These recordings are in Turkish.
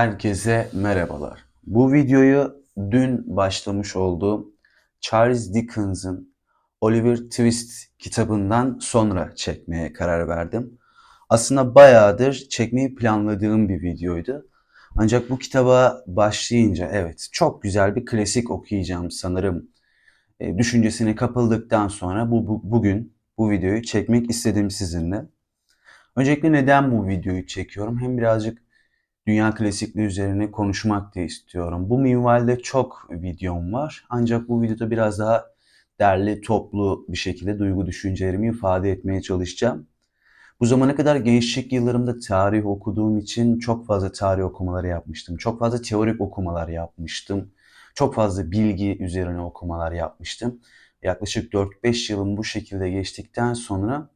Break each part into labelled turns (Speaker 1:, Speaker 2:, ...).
Speaker 1: Herkese merhabalar. Bu videoyu dün başlamış olduğum Charles Dickens'ın Oliver Twist kitabından sonra çekmeye karar verdim. Aslında bayağıdır çekmeyi planladığım bir videoydu. Ancak bu kitaba başlayınca evet çok güzel bir klasik okuyacağım sanırım e, düşüncesine kapıldıktan sonra bu, bu bugün bu videoyu çekmek istedim sizinle. Öncelikle neden bu videoyu çekiyorum? Hem birazcık dünya klasikliği üzerine konuşmak da istiyorum. Bu minvalde çok videom var. Ancak bu videoda biraz daha derli toplu bir şekilde duygu düşüncelerimi ifade etmeye çalışacağım. Bu zamana kadar gençlik yıllarımda tarih okuduğum için çok fazla tarih okumaları yapmıştım. Çok fazla teorik okumalar yapmıştım. Çok fazla bilgi üzerine okumalar yapmıştım. Yaklaşık 4-5 yılım bu şekilde geçtikten sonra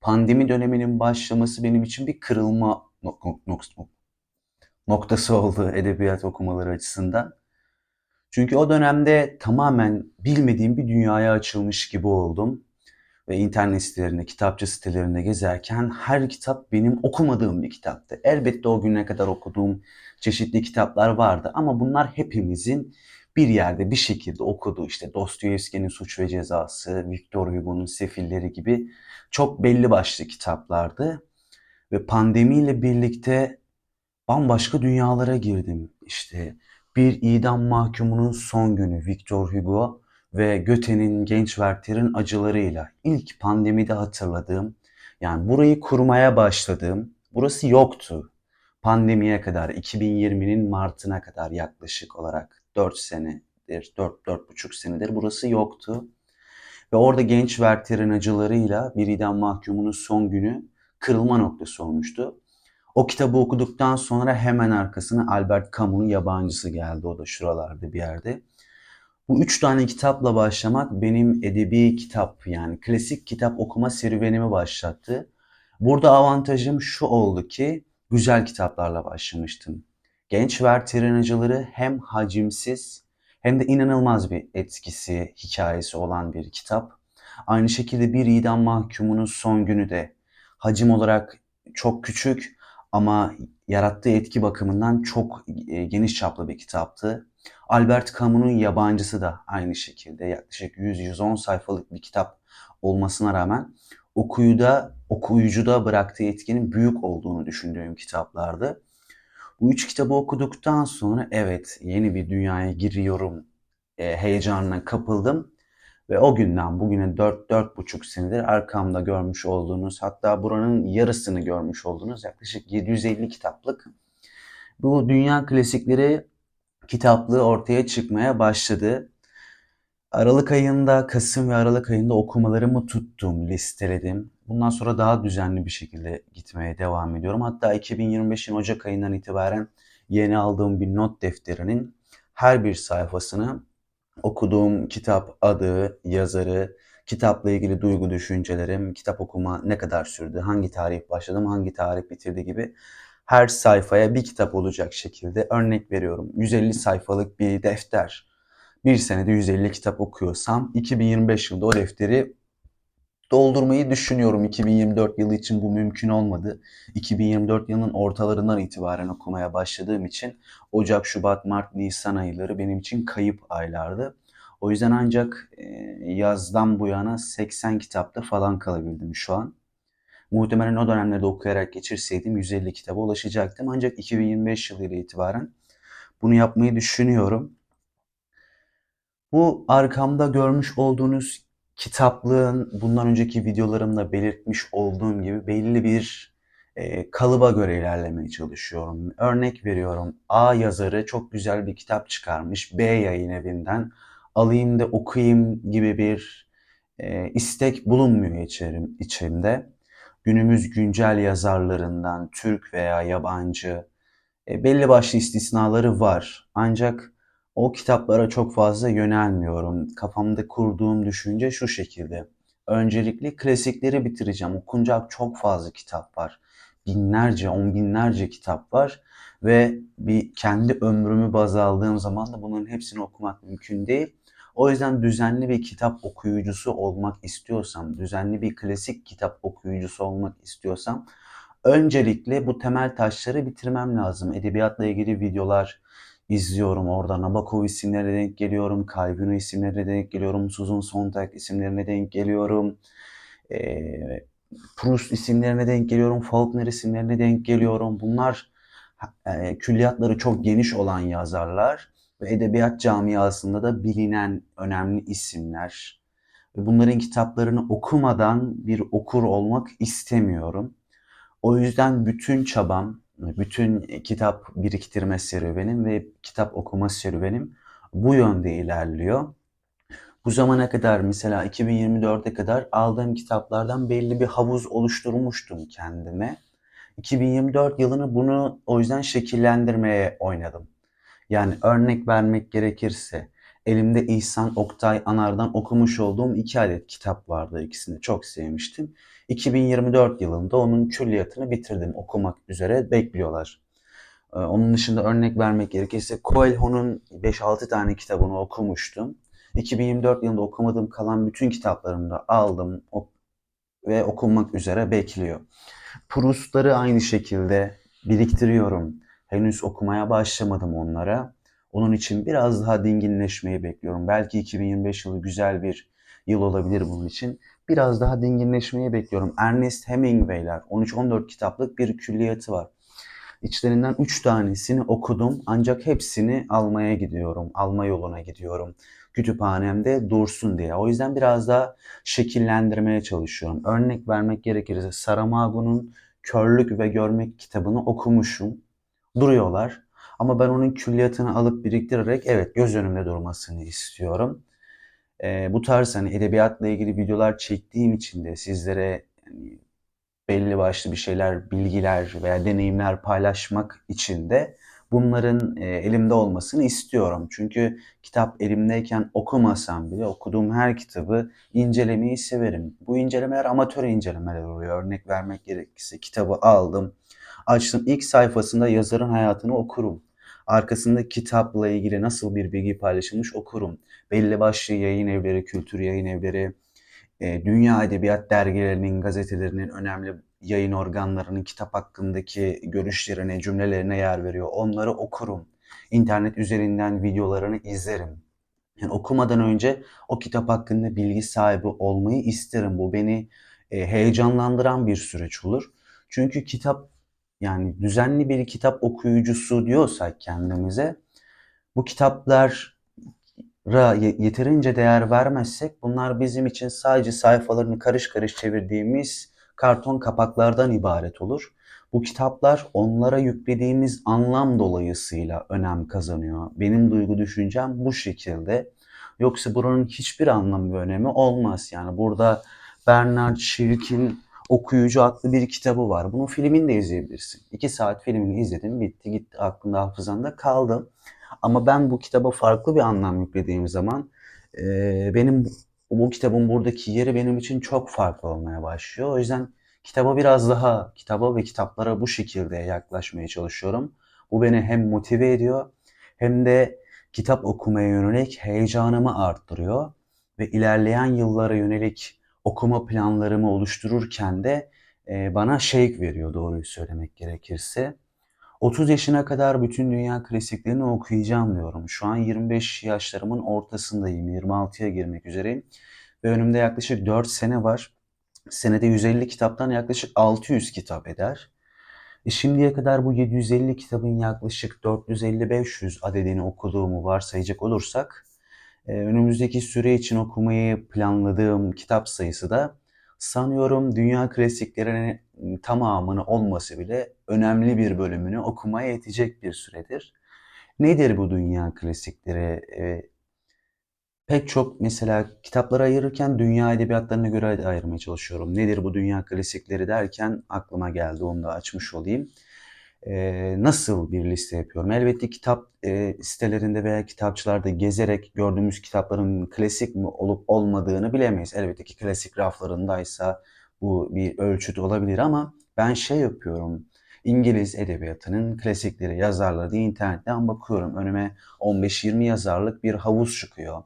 Speaker 1: pandemi döneminin başlaması benim için bir kırılma nok- noktası oldu edebiyat okumaları açısından. Çünkü o dönemde tamamen bilmediğim bir dünyaya açılmış gibi oldum. Ve internet sitelerinde, kitapçı sitelerinde gezerken her kitap benim okumadığım bir kitaptı. Elbette o güne kadar okuduğum çeşitli kitaplar vardı ama bunlar hepimizin bir yerde bir şekilde okuduğu işte Dostoyevski'nin Suç ve Cezası, Victor Hugo'nun Sefilleri gibi çok belli başlı kitaplardı. Ve pandemiyle birlikte bambaşka dünyalara girdim. İşte bir idam mahkumunun son günü Victor Hugo ve Goethe'nin Genç Werther'in acılarıyla ilk pandemide hatırladığım yani burayı kurmaya başladığım burası yoktu. Pandemiye kadar 2020'nin Mart'ına kadar yaklaşık olarak 4 senedir 4 4,5 senedir burası yoktu. Ve orada genç Werther'in acılarıyla bir idam mahkumunun son günü kırılma noktası olmuştu. O kitabı okuduktan sonra hemen arkasına Albert Camus'un yabancısı geldi. O da şuralarda bir yerde. Bu üç tane kitapla başlamak benim edebi kitap yani klasik kitap okuma serüvenimi başlattı. Burada avantajım şu oldu ki güzel kitaplarla başlamıştım. Genç Werther'in acıları hem hacimsiz hem de inanılmaz bir etkisi, hikayesi olan bir kitap. Aynı şekilde bir idam mahkumunun son günü de hacim olarak çok küçük ama yarattığı etki bakımından çok e, geniş çaplı bir kitaptı. Albert Camus'un Yabancısı da aynı şekilde yaklaşık 100-110 sayfalık bir kitap olmasına rağmen okuyuda, okuyucuda bıraktığı etkinin büyük olduğunu düşündüğüm kitaplardı. Bu üç kitabı okuduktan sonra evet yeni bir dünyaya giriyorum e, heyecanına kapıldım. Ve o günden bugüne 4-4,5 senedir arkamda görmüş olduğunuz hatta buranın yarısını görmüş olduğunuz yaklaşık 750 kitaplık bu dünya klasikleri kitaplığı ortaya çıkmaya başladı. Aralık ayında, Kasım ve Aralık ayında okumalarımı tuttum, listeledim. Bundan sonra daha düzenli bir şekilde gitmeye devam ediyorum. Hatta 2025'in Ocak ayından itibaren yeni aldığım bir not defterinin her bir sayfasını okuduğum kitap adı, yazarı, kitapla ilgili duygu düşüncelerim, kitap okuma ne kadar sürdü, hangi tarih başladım, hangi tarih bitirdi gibi her sayfaya bir kitap olacak şekilde örnek veriyorum. 150 sayfalık bir defter. Bir senede 150 kitap okuyorsam 2025 yılında o defteri doldurmayı düşünüyorum. 2024 yılı için bu mümkün olmadı. 2024 yılının ortalarından itibaren okumaya başladığım için Ocak, Şubat, Mart, Nisan ayları benim için kayıp aylardı. O yüzden ancak e, yazdan bu yana 80 kitapta falan kalabildim şu an. Muhtemelen o dönemlerde okuyarak geçirseydim 150 kitaba ulaşacaktım. Ancak 2025 yılıyla itibaren bunu yapmayı düşünüyorum. Bu arkamda görmüş olduğunuz kitaplığın bundan önceki videolarımda belirtmiş olduğum gibi belli bir e, kalıba göre ilerlemeye çalışıyorum. Örnek veriyorum A yazarı çok güzel bir kitap çıkarmış B yayın evinden alayım da okuyayım gibi bir e, istek bulunmuyor içerim, içimde. Günümüz güncel yazarlarından Türk veya yabancı e, belli başlı istisnaları var. Ancak o kitaplara çok fazla yönelmiyorum. Kafamda kurduğum düşünce şu şekilde. Öncelikle klasikleri bitireceğim. Okunacak çok fazla kitap var. Binlerce, on binlerce kitap var. Ve bir kendi ömrümü baz aldığım zaman da bunların hepsini okumak mümkün değil. O yüzden düzenli bir kitap okuyucusu olmak istiyorsam, düzenli bir klasik kitap okuyucusu olmak istiyorsam Öncelikle bu temel taşları bitirmem lazım. Edebiyatla ilgili videolar izliyorum. Orada Nabokov isimlerine denk geliyorum. Calvino isimlerine denk geliyorum. Susan Sontag isimlerine denk geliyorum. Ee, Proust isimlerine denk geliyorum. Faulkner isimlerine denk geliyorum. Bunlar e, külliyatları çok geniş olan yazarlar ve edebiyat camiasında da bilinen önemli isimler. Ve bunların kitaplarını okumadan bir okur olmak istemiyorum. O yüzden bütün çabam, bütün kitap biriktirme serüvenim ve kitap okuma serüvenim bu yönde ilerliyor. Bu zamana kadar mesela 2024'e kadar aldığım kitaplardan belli bir havuz oluşturmuştum kendime. 2024 yılını bunu o yüzden şekillendirmeye oynadım. Yani örnek vermek gerekirse elimde İhsan Oktay Anar'dan okumuş olduğum iki adet kitap vardı. İkisini çok sevmiştim. 2024 yılında onun külliyatını bitirdim. Okumak üzere bekliyorlar. Ee, Onun dışında örnek vermek gerekirse Coelho'nun 5-6 tane kitabını okumuştum. 2024 yılında okumadığım kalan bütün kitaplarını da aldım ve okunmak üzere bekliyor. Proust'ları aynı şekilde biriktiriyorum. Henüz okumaya başlamadım onlara. Onun için biraz daha dinginleşmeyi bekliyorum. Belki 2025 yılı güzel bir yıl olabilir bunun için. Biraz daha dinginleşmeyi bekliyorum. Ernest Hemingway'ler 13-14 kitaplık bir külliyatı var. İçlerinden 3 tanesini okudum ancak hepsini almaya gidiyorum. Alma yoluna gidiyorum. Kütüphanemde dursun diye. O yüzden biraz daha şekillendirmeye çalışıyorum. Örnek vermek gerekirse Saramago'nun Körlük ve Görmek kitabını okumuşum. Duruyorlar. Ama ben onun külliyatını alıp biriktirerek evet göz önümde durmasını istiyorum. Ee, bu tarz hani edebiyatla ilgili videolar çektiğim için de sizlere yani belli başlı bir şeyler, bilgiler veya deneyimler paylaşmak için de bunların e, elimde olmasını istiyorum. Çünkü kitap elimdeyken okumasam bile okuduğum her kitabı incelemeyi severim. Bu incelemeler amatör incelemeler oluyor. Örnek vermek gerekirse kitabı aldım, açtım. İlk sayfasında yazarın hayatını okurum. Arkasında kitapla ilgili nasıl bir bilgi paylaşılmış okurum. Belli başlı yayın evleri, kültür yayın evleri, e, dünya edebiyat dergilerinin, gazetelerinin önemli yayın organlarının kitap hakkındaki görüşlerine, cümlelerine yer veriyor. Onları okurum. İnternet üzerinden videolarını izlerim. Yani okumadan önce o kitap hakkında bilgi sahibi olmayı isterim. Bu beni e, heyecanlandıran bir süreç olur. Çünkü kitap yani düzenli bir kitap okuyucusu diyorsak kendimize bu kitaplar yeterince değer vermezsek bunlar bizim için sadece sayfalarını karış karış çevirdiğimiz karton kapaklardan ibaret olur. Bu kitaplar onlara yüklediğimiz anlam dolayısıyla önem kazanıyor. Benim duygu düşüncem bu şekilde. Yoksa buranın hiçbir anlamı ve önemi olmaz. Yani burada Bernard Shirk'in Okuyucu adlı bir kitabı var. Bunun filmini de izleyebilirsin. İki saat filmini izledim, bitti gitti aklında hafızanda kaldı. Ama ben bu kitaba farklı bir anlam yüklediğim zaman e, benim bu kitabın buradaki yeri benim için çok farklı olmaya başlıyor. O yüzden kitaba biraz daha, kitaba ve kitaplara bu şekilde yaklaşmaya çalışıyorum. Bu beni hem motive ediyor hem de kitap okumaya yönelik heyecanımı arttırıyor ve ilerleyen yıllara yönelik okuma planlarımı oluştururken de e, bana şevk veriyor doğruyu söylemek gerekirse. 30 yaşına kadar bütün dünya klasiklerini okuyacağım diyorum. Şu an 25 yaşlarımın ortasındayım. 26'ya girmek üzereyim. Ve önümde yaklaşık 4 sene var. Senede 150 kitaptan yaklaşık 600 kitap eder. E şimdiye kadar bu 750 kitabın yaklaşık 450-500 adedini okuduğumu varsayacak olursak e, önümüzdeki süre için okumayı planladığım kitap sayısı da sanıyorum dünya klasiklerinin tamamını olması bile önemli bir bölümünü okumaya yetecek bir süredir. Nedir bu dünya klasikleri? E, pek çok mesela kitapları ayırırken dünya edebiyatlarına göre ayırmaya çalışıyorum. Nedir bu dünya klasikleri derken aklıma geldi onu da açmış olayım e, nasıl bir liste yapıyorum? Elbette kitap e, sitelerinde veya kitapçılarda gezerek gördüğümüz kitapların klasik mi olup olmadığını bilemeyiz. Elbette ki klasik raflarındaysa bu bir ölçüt olabilir ama ben şey yapıyorum. İngiliz edebiyatının klasikleri, yazarları diye internetten bakıyorum. Önüme 15-20 yazarlık bir havuz çıkıyor.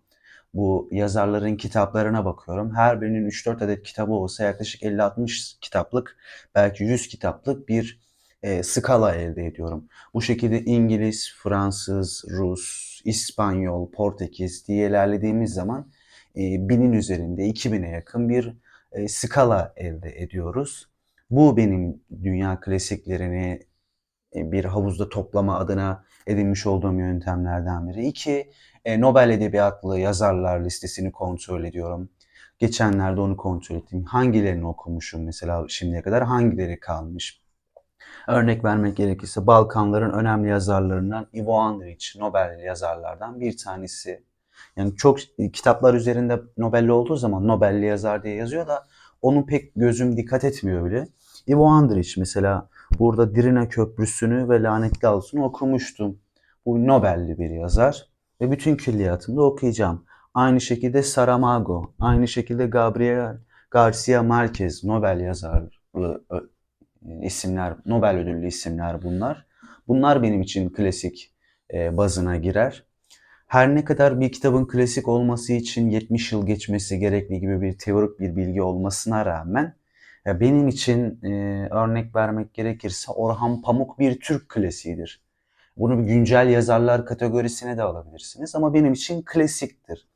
Speaker 1: bu yazarların kitaplarına bakıyorum. Her birinin 3-4 adet kitabı olsa yaklaşık 50-60 kitaplık, belki 100 kitaplık bir e, skala elde ediyorum. Bu şekilde İngiliz, Fransız, Rus, İspanyol, Portekiz diye ilerlediğimiz zaman e, binin üzerinde 2000'e yakın bir e, skala elde ediyoruz. Bu benim dünya klasiklerini e, bir havuzda toplama adına edinmiş olduğum yöntemlerden biri. İki, e, Nobel Edebiyatlı yazarlar listesini kontrol ediyorum. Geçenlerde onu kontrol ettim. Hangilerini okumuşum mesela şimdiye kadar, hangileri kalmış? Örnek vermek gerekirse Balkanların önemli yazarlarından Ivo Andrić, Nobel yazarlardan bir tanesi. Yani çok kitaplar üzerinde Nobel'li olduğu zaman Nobel'li yazar diye yazıyor da onun pek gözüm dikkat etmiyor bile. Ivo Andrić mesela burada Drina Köprüsü'nü ve Lanetli Avlusu'nu okumuştum. Bu Nobel'li bir yazar ve bütün külliyatımda okuyacağım. Aynı şekilde Saramago, aynı şekilde Gabriel Garcia Marquez, Nobel yazarlı ö, isimler, Nobel ödüllü isimler bunlar. Bunlar benim için klasik e, bazına girer. Her ne kadar bir kitabın klasik olması için 70 yıl geçmesi gerekli gibi bir teorik bir bilgi olmasına rağmen ya benim için e, örnek vermek gerekirse Orhan Pamuk bir Türk klasiğidir. Bunu güncel yazarlar kategorisine de alabilirsiniz ama benim için klasiktir.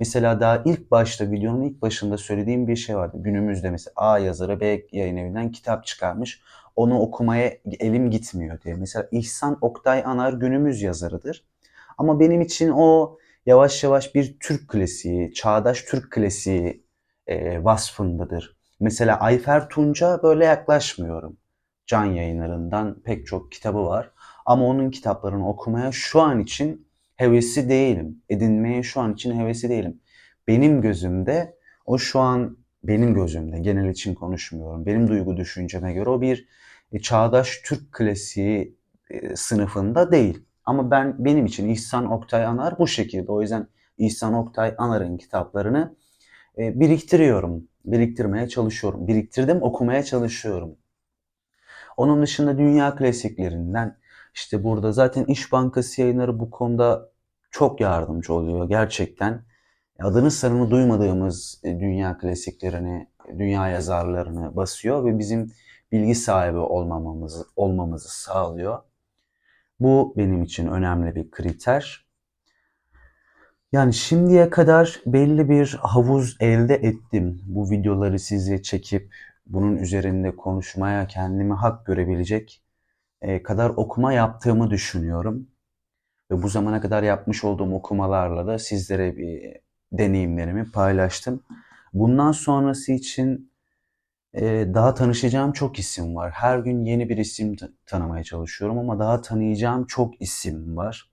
Speaker 1: Mesela daha ilk başta videonun ilk başında söylediğim bir şey vardı. Günümüzde mesela A yazarı B yayın evinden kitap çıkarmış. Onu okumaya elim gitmiyor diye. Mesela İhsan Oktay Anar günümüz yazarıdır. Ama benim için o yavaş yavaş bir Türk klasiği, çağdaş Türk klasiği e, vasfındadır. Mesela Ayfer Tunca böyle yaklaşmıyorum. Can yayınlarından pek çok kitabı var. Ama onun kitaplarını okumaya şu an için hevesi değilim. Edinmeye şu an için hevesi değilim. Benim gözümde o şu an benim gözümde genel için konuşmuyorum. Benim duygu düşünceme göre o bir e, çağdaş Türk klasiği e, sınıfında değil. Ama ben benim için İhsan Oktay Anar bu şekilde. O yüzden İhsan Oktay Anar'ın kitaplarını e, biriktiriyorum. Biriktirmeye çalışıyorum. Biriktirdim, okumaya çalışıyorum. Onun dışında dünya klasiklerinden işte burada zaten İş Bankası yayınları bu konuda çok yardımcı oluyor gerçekten. Adını sanını duymadığımız e, dünya klasiklerini, dünya yazarlarını basıyor ve bizim bilgi sahibi olmamamızı, olmamızı sağlıyor. Bu benim için önemli bir kriter. Yani şimdiye kadar belli bir havuz elde ettim. Bu videoları size çekip bunun üzerinde konuşmaya kendimi hak görebilecek e, kadar okuma yaptığımı düşünüyorum. Ve bu zamana kadar yapmış olduğum okumalarla da sizlere bir deneyimlerimi paylaştım. Bundan sonrası için e, daha tanışacağım çok isim var. Her gün yeni bir isim tanımaya çalışıyorum ama daha tanıyacağım çok isim var.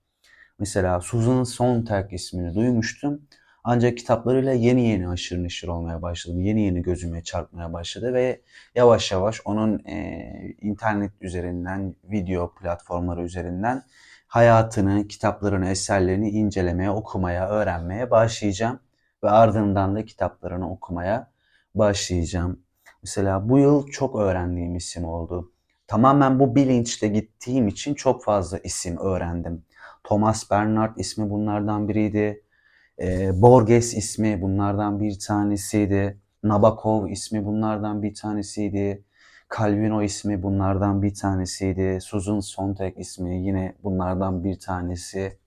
Speaker 1: Mesela Susan Sontag ismini duymuştum. Ancak kitaplarıyla yeni yeni aşırı neşir olmaya başladım. Yeni yeni gözüme çarpmaya başladı ve yavaş yavaş onun e, internet üzerinden, video platformları üzerinden hayatını, kitaplarını, eserlerini incelemeye, okumaya, öğrenmeye başlayacağım. Ve ardından da kitaplarını okumaya başlayacağım. Mesela bu yıl çok öğrendiğim isim oldu. Tamamen bu bilinçle gittiğim için çok fazla isim öğrendim. Thomas Bernard ismi bunlardan biriydi. E, Borges ismi bunlardan bir tanesiydi. Nabokov ismi bunlardan bir tanesiydi. Calvino ismi bunlardan bir tanesiydi. Susan Sontag ismi yine bunlardan bir tanesi.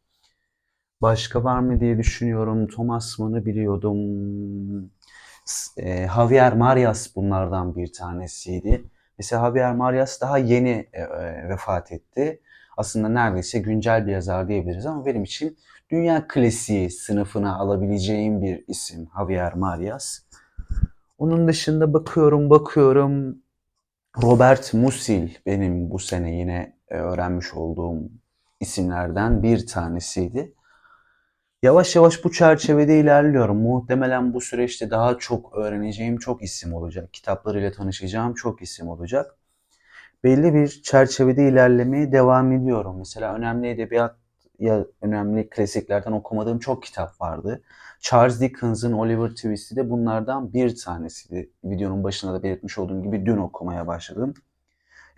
Speaker 1: Başka var mı diye düşünüyorum. Thomas Mann'ı biliyordum. E, Javier Marias bunlardan bir tanesiydi. Mesela Javier Marias daha yeni e, e, vefat etti. Aslında neredeyse güncel bir yazar diyebiliriz ama benim için dünya klasiği sınıfına alabileceğim bir isim Javier Marias. Onun dışında bakıyorum bakıyorum Robert Musil benim bu sene yine e, öğrenmiş olduğum isimlerden bir tanesiydi. Yavaş yavaş bu çerçevede ilerliyorum. Muhtemelen bu süreçte daha çok öğreneceğim çok isim olacak. Kitaplarıyla tanışacağım çok isim olacak. Belli bir çerçevede ilerlemeye devam ediyorum. Mesela önemli edebiyat ya önemli klasiklerden okumadığım çok kitap vardı. Charles Dickens'ın Oliver Twist'i de bunlardan bir tanesiydi. Videonun başında da belirtmiş olduğum gibi dün okumaya başladım.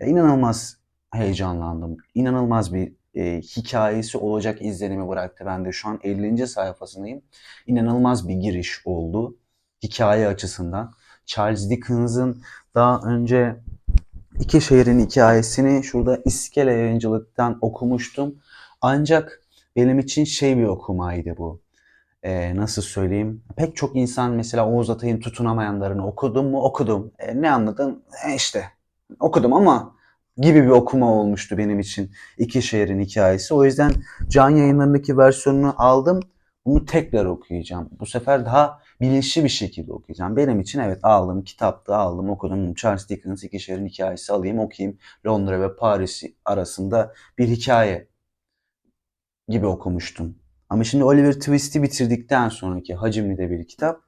Speaker 1: Ya inanılmaz heyecanlandım. İnanılmaz bir e, hikayesi olacak izlenimi bıraktı. Ben de şu an 50. sayfasındayım. İnanılmaz bir giriş oldu hikaye açısından. Charles Dickens'ın daha önce iki şehrin hikayesini şurada İskele Yayıncılık'tan okumuştum. Ancak benim için şey bir okumaydı bu. Ee, nasıl söyleyeyim? Pek çok insan mesela Oğuz Atay'ın tutunamayanlarını okudum mu? Okudum. E, ne anladın? E, işte okudum ama gibi bir okuma olmuştu benim için iki şehrin hikayesi. O yüzden can yayınlarındaki versiyonunu aldım. Bunu tekrar okuyacağım. Bu sefer daha bilinçli bir şekilde okuyacağım. Benim için evet aldım, kitapta aldım, okudum. Charles Dickens iki şehrin hikayesi alayım, okuyayım. Londra ve Paris arasında bir hikaye gibi okumuştum. Ama şimdi Oliver Twist'i bitirdikten sonraki hacimli de bir kitap.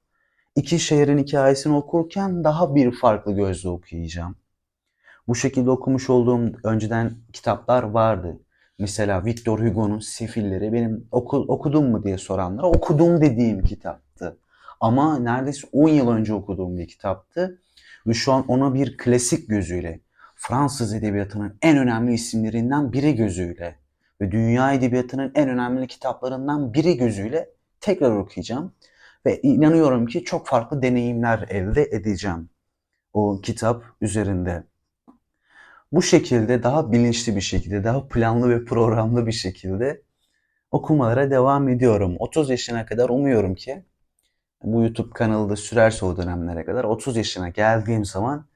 Speaker 1: İki şehrin hikayesini okurken daha bir farklı gözle okuyacağım. Bu şekilde okumuş olduğum önceden kitaplar vardı. Mesela Victor Hugo'nun Sefilleri benim oku, okudum mu diye soranlara okudum dediğim kitaptı. Ama neredeyse 10 yıl önce okuduğum bir kitaptı. Ve şu an ona bir klasik gözüyle, Fransız edebiyatının en önemli isimlerinden biri gözüyle ve dünya edebiyatının en önemli kitaplarından biri gözüyle tekrar okuyacağım. Ve inanıyorum ki çok farklı deneyimler elde edeceğim o kitap üzerinde. Bu şekilde daha bilinçli bir şekilde, daha planlı ve programlı bir şekilde okumalara devam ediyorum. 30 yaşına kadar umuyorum ki bu YouTube kanalı da sürerse o dönemlere kadar 30 yaşına geldiğim zaman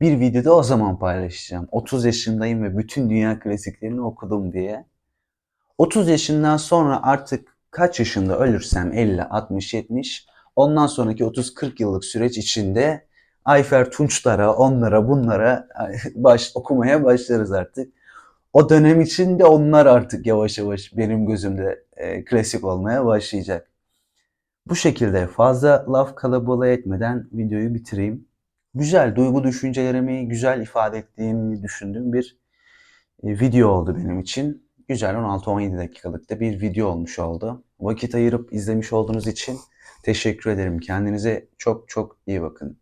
Speaker 1: bir videoda o zaman paylaşacağım. 30 yaşındayım ve bütün dünya klasiklerini okudum diye. 30 yaşından sonra artık kaç yaşında ölürsem 50, 60, 70 ondan sonraki 30-40 yıllık süreç içinde Ayfer Tunçlara, onlara, bunlara baş, okumaya başlarız artık. O dönem içinde onlar artık yavaş yavaş benim gözümde e, klasik olmaya başlayacak. Bu şekilde fazla laf kalabalığı etmeden videoyu bitireyim. Güzel, duygu düşüncelerimi güzel ifade ettiğimi düşündüğüm bir e, video oldu benim için. Güzel 16-17 dakikalık da bir video olmuş oldu. Vakit ayırıp izlemiş olduğunuz için teşekkür ederim. Kendinize çok çok iyi bakın.